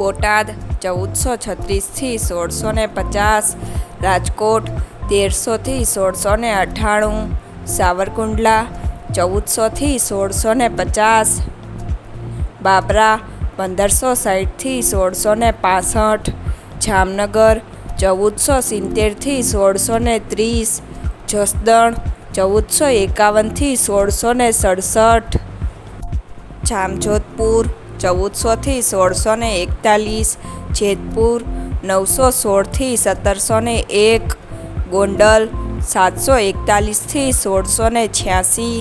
બોટાદ ચૌદસો છત્રીસથી સોળસો ને પચાસ, રાજકોટ તેરસોથી સોળસો ને અઠ્ઠાણું, સાવરકુંડલા ચૌદસોથી સોળસો ને પચાસ, બાબરા પંદરસો સાઠથી સોળસો ને પાસઠ, જામનગર ચૌદસો સિત્તેરથી સોળસો ને ત્રીસ, જસદણ ચૌદસો એકાવનથી સોળસો ને સડસઠ, જામજોધપુર ચૌદસોથી સોળસો ને એકતાલીસ, જેતપુર નવસો સોળથી સત્તરસો ને એક, ગોંડલ સાતસો એકતાલીસથી સોળસો ને છ્યાસી